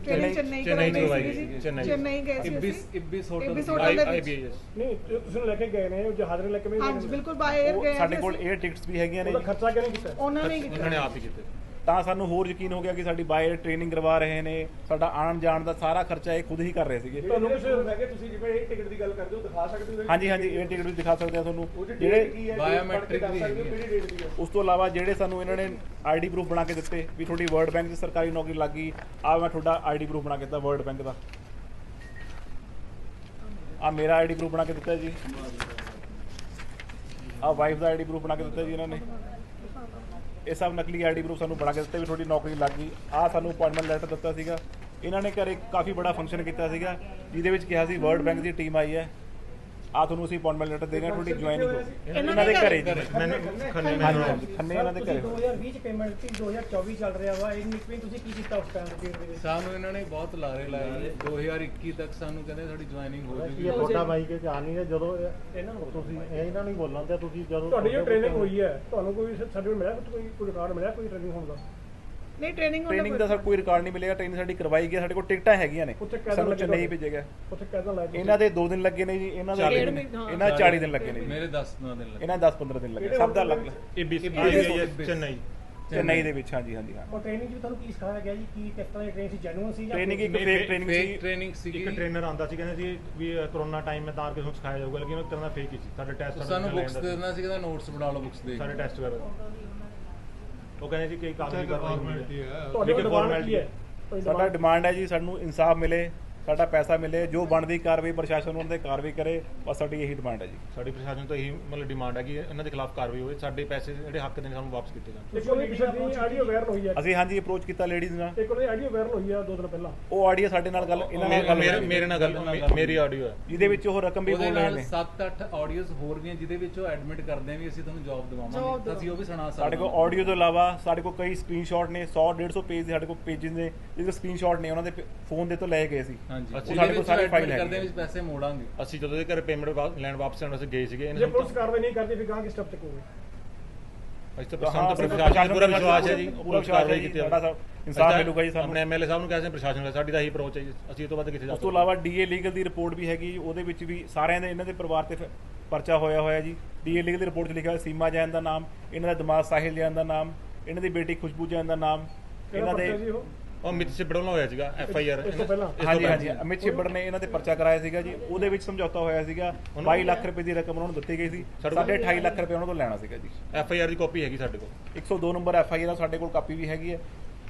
ਟ੍ਰੇਨਿੰਗ ਚੇਨਈ ਚੇਨਈ ਕਰਵਾਈ ਕਰਵਾਈ ਚੇਨਈ। ਗਏ ਸੀ ਇਬਿਸ ਇਬਿਸ ਹੋਟਲ ਆਈਬੀਐਸ ਨਹੀਂ ਤੁਸੀਂ ਲੈ ਕੇ ਗਏ ਨੇ ਉਹ ਜਹਾਜ਼ ਨੇ ਲੈ ਕੇ ਵੀ ਗਏ ਹਾਂਜੀ। ਬਿਲਕੁਲ ਬਾਏ 에ਅਰ ਗਏ ਸਾਡੇ ਕੋਲ। 에ਅਰ ਟਿਕਟਸ ਵੀ ਹੈਗੀਆਂ ਨੇ ਉਹਦਾ। ਖਰਚਾ ਕਿਹਨੇ ਕੀਤਾ? ਉਹਨਾਂ ਨੇ ਉਹਨਾਂ ਕੀਤਾ। ਨੇ ਆਪ ਹੀ ਕੀਤੇ। ਤਾਂ ਸਾਨੂੰ ਹੋਰ ਯਕੀਨ ਹੋ ਗਿਆ ਕਿ ਸਾਡੀ ਬਾਏ ਟ੍ਰੇਨਿੰਗ ਕਰਵਾ ਰਹੇ ਨੇ ਸਾਡਾ ਆਉਣ ਜਾਣ ਦਾ ਸਾਰਾ ਖਰਚਾ ਇਹ ਖੁਦ ਹੀ ਕਰ ਰਹੇ ਸੀਗੇ। ਤੁਹਾਨੂੰ ਕਿਸੇ ਲੈ ਕੇ ਤੁਸੀਂ ਜਿਵੇਂ ਇਹ ਟਿਕਟ ਦੀ ਗੱਲ ਕਰਦੇ ਹੋ ਦਿਖਾ ਸਕਦੇ ਹੋ ਹਾਂਜੀ ਹਾਂਜੀ ਇਹ ਟਿਕਟ ਵੀ ਦਿਖਾ ਸਕਦੇ ਆ ਤੁਹਾਨੂੰ। ਜਿਹੜੀ ਜਿਹੜੇ ਡੇਟ ਕੀ ਹੈ Biometric ਵੀ ਸਕਦੇ ਹੋ ਹੈਗੀ। ਹੈ। ਕਿਹੜੀ ਡੇਟ ਦੀ ਹੈ? ਉਸ ਤੋਂ ਇਲਾਵਾ ਜਿਹੜੇ ਸਾਨੂੰ ਇਹਨਾਂ ਨੇ ਆਈਡੀ ਪ੍ਰੂਫ ਬਣਾ ਕੇ ਦਿੱਤੇ ਵੀ ਤੁਹਾਡੀ ਵਰਲਡ ਬੈਂਕ 'ਚ ਸਰਕਾਰੀ ਨੌਕਰੀ ਲੱਗ ਗਈ ਆ ਮੈਂ ਤੁਹਾਡਾ ਆਈਡੀ ਪ੍ਰੂਫ ਬਣਾ ਕੇ ਦਿੱਤਾ ਵਰਲਡ ਬੈਂਕ ਦਾ। ਆ ਮੇਰਾ ਆਈਡੀ ਪ੍ਰੂਫ ਬਣਾ ਕੇ ਦਿੱਤਾ ਜੀ। ਆ ਵਾਈਫ ਦਾ ਆਈਡੀ ਪ੍ਰੂਫ ਬਣਾ ਕੇ ਦਿੱਤਾ ਜੀ ਇਹਨਾਂ ਨੇ। ਇਹ ਸਭ ਨਕਲੀ ਆਈਡੀ ਪ੍ਰੂਫ ਸਾਨੂੰ ਬਣਾ ਕੇ ਦਿੱਤੇ ਵੀ ਤੁਹਾਡੀ ਨੌਕਰੀ ਲੱਗ ਗਈ। ਆ ਸਾਨੂੰ ਅਪਾਇੰਟਮੈਂਟ ਲੈਟਰ ਦਿੱਤਾ ਸੀਗਾ। ਇਹਨਾਂ ਨੇ ਘਰੇ ਕਾਫੀ ਬੜਾ ਫੰਕਸ਼ਨ ਕੀਤਾ ਸੀਗਾ, ਜਿਹਦੇ ਵਿੱਚ ਕਿਹਾ ਸੀ ਵਰਲਡ ਬੈਂਕ ਦੀ ਟੀਮ ਆਈ ਹੈ। ਆ ਤੁਹਾਨੂੰ ਅਸੀਂ ਅਪਾਇੰਟਮੈਂਟ ਲੈਟਰ ਦੇ ਰਹੇ ਹਾਂ ਤੁਹਾਡੀ ਜੁਆਇਨਿੰਗ ਹੋ। ਇਹਨਾਂ ਦੇ ਘਰੇ ਜੀ। ਮੈਨੂੰ ਖੰਨੇ ਖੰਨੇ ਇਹਨਾਂ ਦੇ ਘਰੇ। 2020 ਚ ਪੇਮੈਂਟ ਦਿੱਤੀ 2024 ਚੱਲ ਰਿਹਾ ਵਾ ਇਹ ਨਿਕਲੀ ਤੁਸੀਂ ਕੀ ਕੀਤਾ ਉਸ ਟਾਈਮ ਦੇ ਵਿੱਚ? ਸਾਨੂੰ ਇਹਨਾਂ ਨੇ ਬਹੁਤ ਲਾਰੇ ਲਾਏ ਜੀ। 2021 ਤੱਕ ਸਾਨੂੰ ਕਹਿੰਦੇ ਸਾਡੀ ਜੁਆਇਨਿੰਗ ਹੋ ਜੂਗੀ। ਤੁਹਾਡਾ ਬਾਈਕ ਚ ਆ ਨਹੀਂ ਜਦੋਂ ਇਹਨਾਂ ਨੂੰ ਤੁਸੀਂ ਇਹਨਾਂ ਨੂੰ ਹੀ ਬੋਲਣ ਤੇ ਤੁਸੀਂ ਜਦੋਂ ਤੁਹਾਡੀ ਜੋ ਟ੍ਰੇਨਿੰਗ ਹੋਈ ਹੈ ਤੁਹਾਨੂੰ ਕੋਈ ਸਰਟੀਫਿਕੇਟ ਮਿਲਿਆ ਕੋਈ ਕੋਈ ਰਿਕਾਰਡ ਮਿਲਿਆ ਕੋਈ ਟ੍ਰੇਨਿੰਗ ਹੋਣ ਦਾ? ਨਹੀਂ ਟ੍ਰੇਨਿੰਗ ਟ੍ਰੇਨਿੰਗ ਦਾ ਸਰ ਕੋਈ ਰਿਕਾਰਡ ਨਹੀਂ ਮਿਲੇਗਾ ਟ੍ਰੇਨਿੰਗ ਸਾਡੀ ਕਰਵਾਈ ਗਈ ਸਾਡੇ ਕੋਲ ਟਿਕਟਾਂ ਹੈਗੀਆਂ ਨੇ। ਉੱਥੇ ਕੈਦੋਂ ਸਾਨੂੰ ਲੱਗੇ ਚੇਨਈ ਗਿਆ। ਉੱਥੇ ਕਹਿਦਾ ਲਾਇਆ ਤੁਸੀਂ? ਇਹਨਾਂ ਦੇ 2 ਦਿਨ ਲੱਗੇ ਨੇ ਜੀ ਇਹਨਾਂ ਦੇ। ਇਹਨਾਂ ਦੇ 40 ਦਿਨ ਲੱਗੇ ਨੇ ਜੀ। ਮੇਰੇ 10 ਦਿਨ ਲੱਗੇ। ਇਹਨਾਂ 10 15 ਦਿਨ ਲੱਗੇ ਸਭ ਦਾ ਅਲੱਗ ਚੇਨਈ। ਚੇਨਈ ਦੇ ਵਿੱਚ ਹਾਂਜੀ ਹਾਂਜੀ ਹਾਂ। ਉਹ ਟ੍ਰੇਨਿੰਗ ਵਿੱਚ ਤੁਹਾਨੂੰ ਕੀ ਸਿਖਾਇਆ ਗਿਆ ਜੀ? ਕੀ ਕਿਸ ਤਰ੍ਹਾਂ ਦੀ ਟ੍ਰੇਨ ਸੀ ਜੈਨੂਇਨ ਸੀ ਜਾਂ ਟ੍ਰੇਨਿੰਗ ਇੱਕ ਫੇਕ ਟ੍ਰੇਨਿੰਗ ਫੇਕ ਸੀ। ਟ੍ਰੇਨਿੰਗ ਸੀਗੀ। ਇੱਕ ਟ੍ਰੇਨਰ ਆਂਦਾ ਸੀ ਕਹਿੰਦੇ ਸੀ ਵੀ ਇਹ ਕਰੋਨਾ ਟਾਈਮ ਮੈਂ ਤਾਂ ਕਿਸੇ ਨੂੰ ਸਿਖਾਇਆ ਜਾਊਗਾ ਲੇਕਿਨ ਉਹ ਤਰ੍ਹਾਂ ਦਾ ਫੇਕ ਹੀ ਸੀ। ਸਾਡੇ ਟੈਸਟ ਸਾਨੂੰ ਬੁੱਕਸ ਦੇ ਦੇਣਾ ਸੀ ਕਹਿੰਦਾ ਨੋਟਸ ਬਣਾ ਲਓ ਬੁੱਕਸ ਦੇ। ਸਾਡੇ ਟੈਸਟ ਵਗੈਰਾ ਉਹ ਕਹਿੰਦੇ ਸੀ ਕਿ ਕਾਗਜ਼ੀ ਕਾਰਵਾਈ ਹੋਈ ਹੈ। ਤੁਹਾਡੀ ਡਿਮਾਂਡ ਕੀ ਹੈ? ਸਾਡਾ ਡਿਮਾਂਡ ਹੈ ਜੀ ਸਾਨੂੰ ਇਨਸਾਫ ਮਿਲੇ। ਸਾਡਾ ਪੈਸਾ ਮਿਲੇ ਜੋ ਬਣਦੀ ਕਾਰਵਾਈ ਪ੍ਰਸ਼ਾਸਨ ਉਹਨਾਂ ਤੇ ਕਾਰਵਾਈ ਕਰੇ ਬਸ ਸਾਡੀ ਇਹੀ ਡਿਮਾਂਡ ਹੈ ਜੀ। ਸਾਡੀ ਪ੍ਰਸ਼ਾਸਨ ਤੋਂ ਇਹੀ ਮਤਲਬ ਡਿਮਾਂਡ ਹੈ ਕਿ ਇਹਨਾਂ ਦੇ ਖਿਲਾਫ ਕਾਰਵਾਈ ਹੋਵੇ ਸਾਡੇ ਪੈਸੇ ਜਿਹੜੇ ਹੱਕ ਦੇ ਨੇ ਸਾਨੂੰ ਵਾਪਸ ਕੀਤੇ ਜਾਣ। ਉਹਦੀ ਪਿਛਲੇ ਦਿਨ ਆਡੀਓ ਵਾਇਰਲ ਹੋਈ ਹੈ। ਅਸੀਂ ਹਾਂਜੀ ਅਪਰੋਚ ਕੀਤਾ ਲੇਡੀਜ਼ ਨਾਲ। ਇੱਕ ਉਹਦੀ ਆਡੀਓ ਵਾਇਰਲ ਹੋਈ ਹੈ ਦੋ ਦਿਨ ਪਹਿਲਾਂ। ਉਹ ਆਡੀਓ ਸਾਡੇ ਨਾਲ ਗੱਲ ਇਹਨਾਂ ਨਾਲ ਗੱਲ ਮੇਰੇ ਨਾਲ ਗੱਲ ਮੇਰੀ ਆਡੀਓ ਹੈ। ਜਿਹਦੇ ਵਿੱਚ ਉਹ ਰਕਮ ਵੀ ਬੋਲ ਰਹੇ ਨੇ। 7-8 ਆਡੀਓਜ਼ ਹੋਰ ਵੀ ਆ ਜਿਹਦੇ ਵਿੱਚ ਉਹ ਐਡਮਿਟ ਕਰਦੇ ਆ ਵੀ ਅਸੀਂ ਤੁਹਾਨੂੰ ਜੌਬ ਦਿਵਾਵਾਂਗੇ। ਅਸੀਂ ਉਹ ਵੀ ਸੁਣਾ ਸਕਦੇ ਸਾਡੇ ਕੋਲ। ਆਡੀਓ ਤੋਂ ਇਲਾਵਾ ਸਾਡੇ ਕੋਲ ਕਈ ਸਕਰੀਨਸ਼ਾਟ ਨੇ 100 150 ਪੇਜ ਦੇ ਸਾਡੇ ਕੋਲ ਪੇजेस ਨੇ ਜਿਹਦੇ ਸਕਰੀਨਸ਼ਾਟ ਨੇ ਉਹਨਾਂ ਦੇ ਫੋਨ ਦੇ ਤੋਂ ਲਏ ਗਏ ਸੀ। ਹਾਂਜੀ। ਅਸੀਂ ਸਾਡੇ ਕੋਲ ਸਾਰੇ file ਕਰਦੇ ਆ ਹੈਗੇ ਵੀ ਪੈਸੇ ਮੋੜਾਂਗੇ। ਅਸੀਂ ਜਦੋਂ ਦੇ ਘਰੇ ਪੇਮੈਂਟ ਲੈਣ ਵਾਪਸ ਆਉਣ ਵਾਸਤੇ ਗਏ ਸੀਗੇ ਜੇ ਪੁਲਿਸ ਕਾਰਵਾਈ ਨਹੀਂ ਕਰਦੀ ਫਿਰ ਗਾਂ ਕਿਸ ਸਟੈਪ ਚੱਕੋਗੇ ਅਸੀਂ ਤਾਂ ਸਾਨੂੰ ਤਾਂ ਪ੍ਰਸ਼ਾਸਨ ਪੂਰਾ ਵਿਸ਼ਵਾਸ ਹੈ ਜੀ। ਉਹ ਪੂਰਾ ਕਾਰਵਾਈ ਕੀਤੀ ਸਭ ਇਨਸਾਫ ਮਿਲੂਗਾ ਜੀ ਸਾਨੂੰ। ਆਪਣੇ ਐਮਐਲਏ ਸਾਹਿਬ ਨੂੰ ਕਹਿੰਦੇ ਪ੍ਰਸ਼ਾਸਨ ਦਾ ਸਾਡੀ ਤਾਂ ਇਹੀ ਅਪਰੋਚ ਹੈ ਜੀ। ਅਸੀਂ ਇਹ ਤੋਂ ਵੱਧ ਕਿੱਥੇ ਜਾ ਉਸ ਤੋਂ ਇਲਾਵਾ ਡੀਏ ਲੀਗਲ ਦੀ ਰਿਪੋਰਟ ਵੀ ਹੈਗੀ ਉਹਦੇ ਵਿੱਚ ਵੀ ਸਾਰਿਆਂ ਦੇ ਇਹਨਾਂ ਦੇ ਪਰਿਵਾਰ ਤੇ ਪਰਚਾ ਹੋਇਆ ਹੋਇਆ ਜੀ। ਡੀਏ ਲੀਗਲ ਦੀ ਰਿਪੋਰਟ 'ਚ ਲਿਖਿਆ ਹੋਇਆ ਸੀਮਾ ਜੈਨ ਦਾ ਨਾਮ ਇਹਨਾਂ ਦਾ ਦਿਮਾਗ ਸਾਹਿਲ ਜੈਨ ਦਾ ਨਾਮ ਇਹਨਾਂ ਦੀ ਬੇਟੀ ਖੁਸ਼ਬੂ ਜੈਨ ਦਾ ਨਾਮ ਇਹਨਾਂ ਦੇ ਉਹ? ਮਿੱਥ ਛਿੱਬੜ ਵੱਲੋਂ ਹੋਇਆ ਸੀਗਾ ਐਫ ਆਈ ਆਰ ਇਸ ਤੋਂ ਪਹਿਲਾਂ? ਹਾਂਜੀ ਹਾਂਜੀ ਅਮਿਤ ਛਿੱਬੜ ਨੇ ਇਹਨਾਂ ਤੇ ਪਰਚਾ ਕਰਾਇਆ ਸੀਗਾ ਜੀ। ਉਹਦੇ ਵਿੱਚ ਸਮਝੌਤਾ ਹੋਇਆ ਸੀਗਾ 22 ਲੱਖ ਰੁਪਏ ਦੀ ਰਕਮ ਉਹਨਾਂ ਨੂੰ ਦਿੱਤੀ ਗਈ ਸੀ। ਸਾਡੇ 28 ਲੱਖ ਰੁਪਏ ਉਹਨਾਂ ਤੋਂ ਲੈਣਾ ਸੀਗਾ ਜੀ। ਐਫ ਆਈ ਆਰ ਦੀ ਕਾਪੀ ਹੈਗੀ ਸਾਡੇ ਕੋਲ। 102 ਨੰਬਰ ਐਫ ਆਈ ਆਰ ਸਾਡੇ ਕੋਲ ਕਾਪੀ ਵੀ ਹੈਗੀ ਹੈ।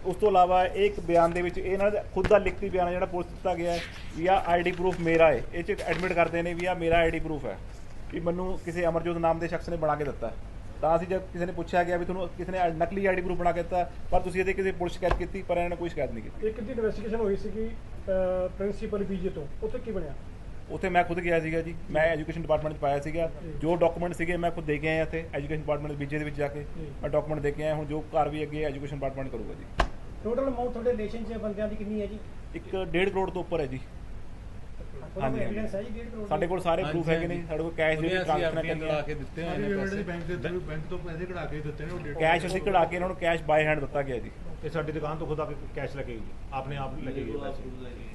ਉਸ ਤੋਂ ਇਲਾਵਾ ਇਹ ਇੱਕ ਬਿਆਨ ਦੇ ਵਿੱਚ ਇਹਨਾਂ ਦਾ ਖੁਦ ਦਾ ਲਿਖਤੀ ਬਿਆਨ ਹੈ ਜਿਹੜਾ ਪੁਲਿਸ ਦਿੱਤਾ ਗਿਆ ਹੈ ਵੀ ਆ ਆਈਡੀ ਪ੍ਰੂਫ ਮੇਰਾ ਹੈ। ਇਹ ਚ ਐਡਮਿਟ ਕਰਦੇ ਨੇ ਵੀ ਆ ਮੇਰਾ ਆਈਡੀ ਪ੍ਰੂਫ ਹੈ। ਵੀ ਮੈਨੂੰ ਕਿਸੇ ਅਮਰਜੋਤ ਨਾਮ ਦੇ ਸ਼ਖਸ ਨੇ ਬਣਾ ਕੇ ਦਿੱਤਾ ਤਾਂ ਅਸੀਂ ਜਦ ਕਿਸੇ ਨੇ ਪੁੱਛਿਆ ਗਿਆ ਵੀ ਤੁਹਾਨੂੰ ਕਿਸੇ ਨੇ ਨਕਲੀ ਆਈਡੀ ਪ੍ਰੂਫ ਬਣਾ ਕੇ ਦਿੱਤਾ ਪਰ ਤੁਸੀਂ ਇਹਦੇ ਕਿਸੇ ਪੁਲਿਸ ਸ਼ਿਕਾਇਤ ਕੀਤੀ ਪਰ ਇਹਨਾਂ ਨੇ ਕੋਈ ਸ਼ਿਕਾਇਤ ਨਹੀਂ ਕੀਤੀ। ਇੱਕ ਦੀ ਇਨਵੈਸਟੀਗੇਸ਼ਨ ਹੋਈ ਸੀਗੀ ਪ੍ਰਿੰਸੀਪਲ ਬੀਜੇ ਤੋਂ। ਉੱਥੇ ਕੀ ਬਣਿਆ? ਉੱਥੇ ਮੈਂ ਖੁਦ ਗਿਆ ਸੀਗਾ ਜੀ। ਮੈਂ ਐਜੂਕੇਸ਼ਨ ਡਿਪਾਰਟਮੈਂਟ 'ਚ ਪਾਇਆ ਸੀਗਾ। ਜੋ। ਡਾਕੂਮੈਂਟ ਸੀਗੇ ਮੈਂ ਖੁਦ ਦੇ ਕੇ ਆਇਆ ਇੱਥੇ ਐਜੂਕੇਸ਼ਨ ਡਿਪਾਰਟਮੈਂਟ ਬੀਜੇ ਦੇ ਵਿੱਚ ਜਾ ਕੇ ਮੈਂ ਡਾਕੂਮੈਂਟ ਦੇ ਕੇ ਆਇਆ। ਹੁਣ ਜੋ ਕਾਰਵਾਈ ਅੱਗੇ ਐਜੂਕੇਸ਼ਨ ਡਿਪਾਰਟਮੈਂਟ ਕਰੂਗਾ ਜੀ। ਟੋਟਲ ਅਮਾਉਂਟ ਤੁਹਾਡੇ ਰਿਲੇਸ਼ਨ 'ਚ ਬੰਦਿਆਂ ਦੀ ਕਿੰਨੀ ਹੈ ਜੀ? ਇੱਕ 1.5 ਕਰੋੜ ਤੋਂ ਉੱਪਰ ਹੈ ਜੀ। ਹਾਂਜੀ, ਐਵੀਡੈਂਸ ਹੈ ਜੀ 1.5 ਕਰੋੜ ਸਾਡੇ ਕੋਲ ਸਾਰੇ ਪ੍ਰੂਫ ਹੈਗੇ ਨੇ ਸਾਡੇ ਕੋਲ ਕੈਸ਼ ਦੇ ਅਸੀਂ ਟ੍ਰਾਂਜੈਕਸ਼ਨ ਐਫਡੀਆਂ ਕਰਨੀਆਂ ਕਰਾ ਕੇ ਦਿੱਤੇ ਹੋਏ ਨੇ ਪੈਸੇ। ਬੈਂਕ ਦੇ ਬੈਂਕ ਤੋਂ ਪੈਸੇ ਕਢਾ ਕੇ ਦਿੱਤੇ ਨੇ ਉਹ ਕੈਸ਼ ਅਸੀਂ ਕਢਾ ਕੇ ਇਹਨਾਂ ਨੂੰ ਕੈਸ਼ ਬਾਈ ਹੈਂਡ ਦਿੱਤਾ ਗਿਆ ਜੀ। ਇਹ ਸਾਡੀ ਦੁਕਾਨ ਤੋਂ ਖੁਦ ਆ ਕੇ ਕੈਸ਼ ਲੈ ਕੇ ਗਈ ਆਪਨੇ ਆਪ ਲੈ ਕੇ ਗਏ ਪੈਸੇ।